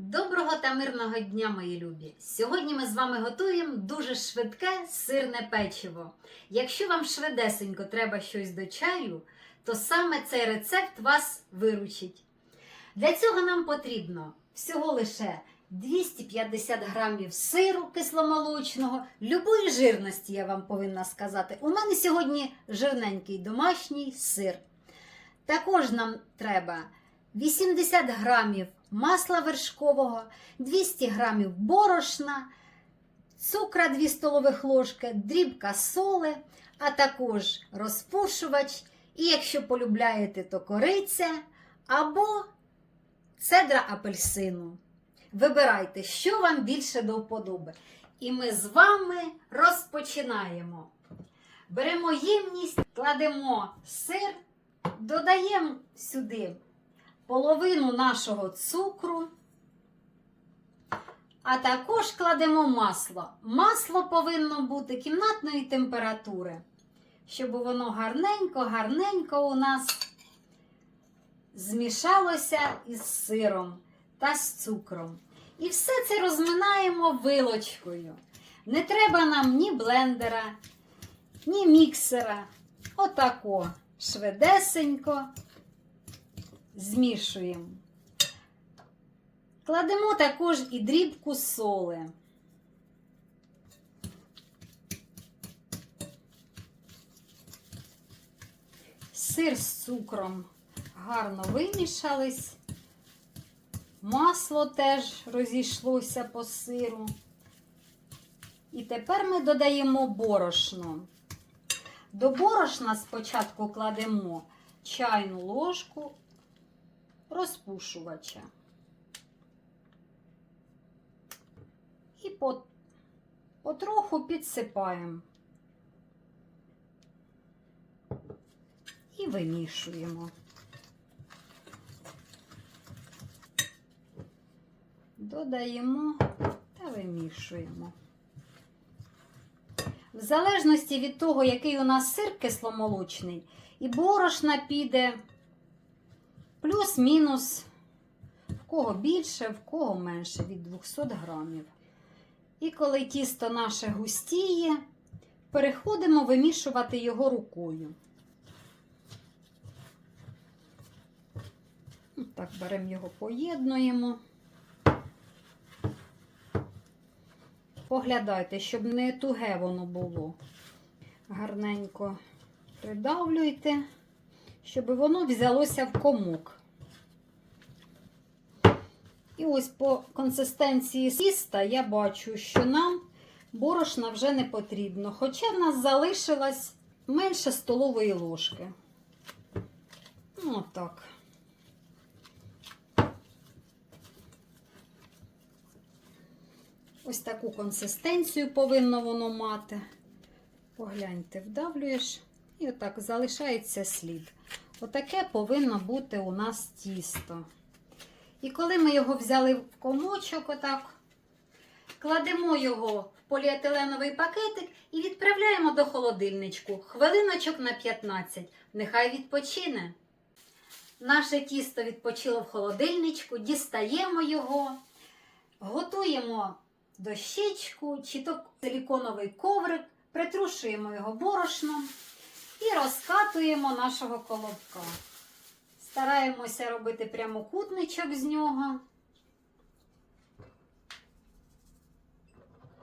Доброго та мирного дня, мої любі! Сьогодні ми з вами готуємо дуже швидке сирне печиво. Якщо вам швидесенько треба щось до чаю, то саме цей рецепт вас виручить. Для цього нам потрібно всього лише 250 грамів сиру кисломолочного, любої жирності, я вам повинна сказати. У мене сьогодні жирненький домашній сир. Також нам треба 80 грамів масла вершкового, 200 грамів борошна, цукра 2 столових ложки, дрібка соли, а також розпушувач. І якщо полюбляєте, то кориця або цедра апельсину. Вибирайте, що вам більше до вподоби. І ми з вами розпочинаємо. Беремо ємність, кладемо сир, додаємо сюди половину нашого цукру, а також кладемо масло. Масло повинно бути кімнатної температури, щоб воно гарненько-гарненько у нас змішалося із сиром та з цукром. І все це розминаємо вилочкою. Не треба нам ні блендера, ні міксера. Отако швидесенько змішуємо. Кладемо також і дрібку соли. Сир з цукром гарно вимішались. Масло теж розійшлося по сиру. І тепер ми додаємо борошно. До борошна спочатку кладемо чайну ложку розпушувача. І по- потроху підсипаємо. І вимішуємо. Додаємо та вимішуємо. В залежності від того, який у нас сир кисломолочний, і борошна піде плюс-мінус, в кого більше, в кого менше, від 200 грамів. І коли тісто наше густіє, переходимо вимішувати його рукою. Так, беремо його, поєднуємо. Поглядайте, щоб не туге воно було. Гарненько придавлюйте, щоб воно взялося в комок. І ось по консистенції тіста я бачу, що нам борошна вже не потрібно, хоча в нас залишилось менше столової ложки. Ну, так. Ось таку консистенцію повинно воно мати. Погляньте, вдавлюєш, і отак залишається слід. Отаке повинно бути у нас тісто. І коли ми його взяли в комочок, отак, кладемо його в поліетиленовий пакетик і відправляємо до холодильничку. Хвилиночок на 15. Нехай відпочине. Наше тісто відпочило в холодильничку, дістаємо його, готуємо дощечку чи то силіконовий коврик, притрушуємо його борошном і розкатуємо нашого колобка. Стараємося робити прямокутничок з нього.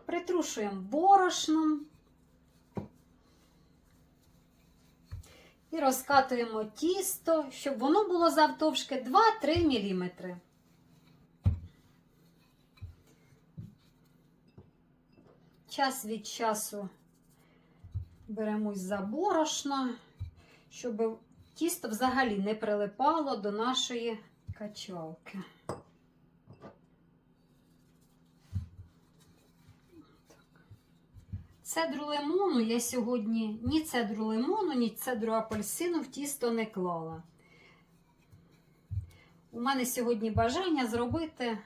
Притрушуємо борошном. І розкатуємо тісто, щоб воно було завтовшки 2-3 мм. Час від часу беремось за борошно, щоб тісто взагалі не прилипало до нашої качалки. Цедру лимону я сьогодні ні цедру лимону, ні цедру апельсину в тісто не клала. У мене сьогодні бажання зробити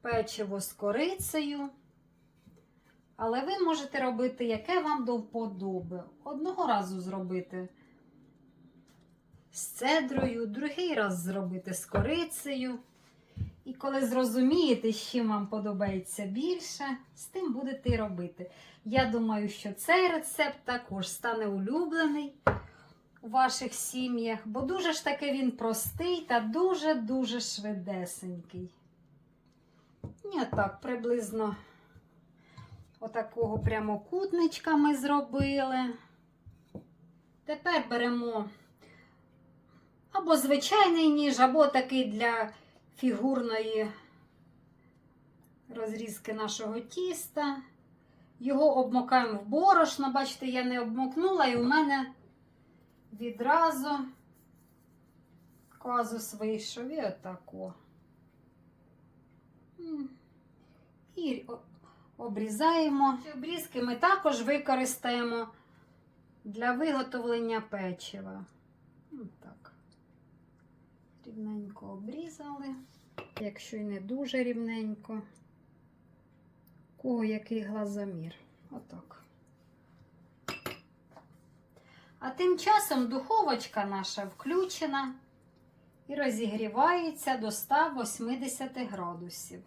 печиво з корицею. Але ви можете робити, яке вам до вподоби. Одного разу зробити з цедрою, другий раз зробити з корицею. І коли зрозумієте, з чим вам подобається більше, з тим будете і робити. Я думаю, що цей рецепт також стане улюблений у ваших сім'ях, бо дуже ж таки він простий та дуже-дуже швидесенький. І отак приблизно отакого прямокутничка ми зробили. Тепер беремо або звичайний ніж, або такий для фігурної розрізки нашого тіста. Його обмокаємо в борошно. Бачите, я не обмокнула, і у мене відразу казус вийшов і отако. І обрізаємо. Ці обрізки ми також використаємо для виготовлення печива. М, Так. Рівненько обрізали, якщо й не дуже рівненько. Кого який глазомір. Отак. А тим часом духовочка наша включена і розігрівається до 180 градусів.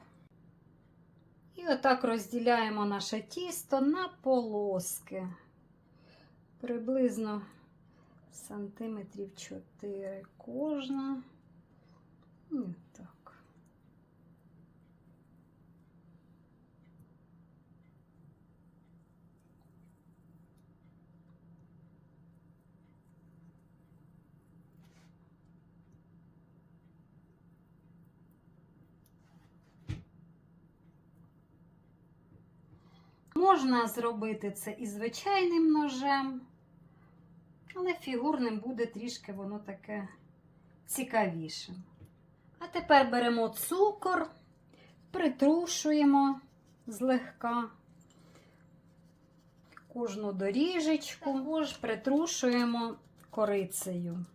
І отак розділяємо наше тісто на полоски. Приблизно сантиметрів 4 кожна. І так. Можна зробити це і звичайним ножем, але фігурним буде трішки воно таке цікавіше. А тепер беремо цукор, притрушуємо злегка кожну доріжечку, також притрушуємо корицею.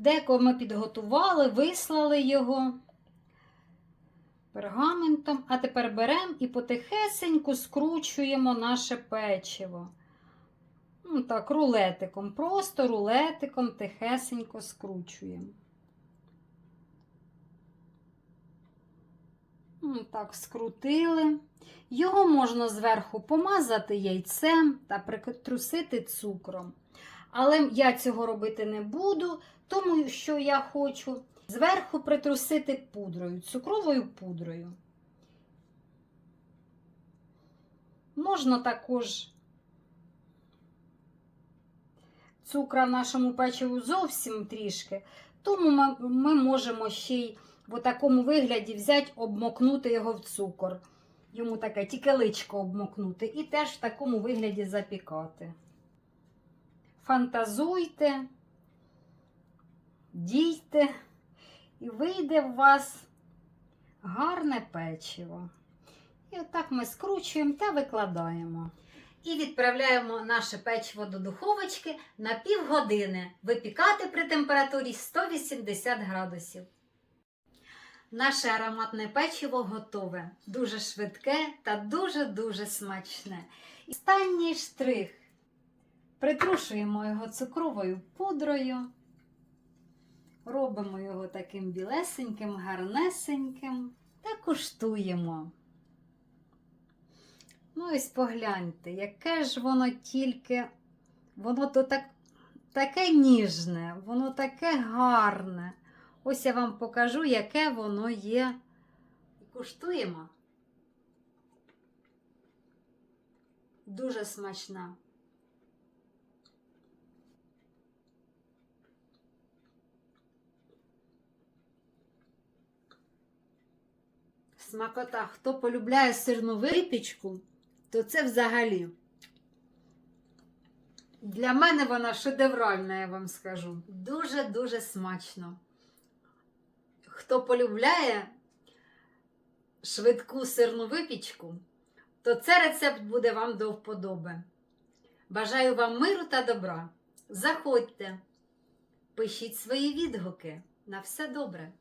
Деко ми підготували, вислали його пергаментом, а тепер беремо і потихесеньку скручуємо наше печиво. Ну, так, рулетиком, просто рулетиком тихесенько скручуємо. Ну, Так, скрутили. Його можна зверху помазати яйцем та притрусити цукром. Але я цього робити не буду, тому що я хочу зверху притрусити пудрою, цукровою пудрою. Можна також цукра в нашому печиву зовсім трішки, тому ми, ми можемо ще й в такому вигляді взяти, обмокнути його в цукор. Йому таке тільки личко обмокнути, і теж в такому вигляді запікати. Фантазуйте, дійте, і вийде в вас гарне печиво. І отак ми скручуємо та викладаємо. І відправляємо наше печиво до духовочки на півгодини випікати при температурі 180 градусів. Наше ароматне печиво готове, дуже швидке та дуже-дуже смачне. І Останній штрих. Притрушуємо його цукровою пудрою, робимо його таким білесеньким, гарнесеньким та куштуємо. Ну, ось погляньте, яке ж воно тільки, воно то так, таке ніжне, воно таке гарне. Ось я вам покажу, яке воно є. Куштуємо. Дуже смачна. Смакота. Хто полюбляє сирну випічку, то це взагалі. Для мене вона шедевральна, я вам скажу. Дуже-дуже смачно. Хто полюбляє швидку сирну випічку, то це рецепт буде вам до вподоби. Бажаю вам миру та добра. Заходьте, пишіть свої відгуки. На все добре!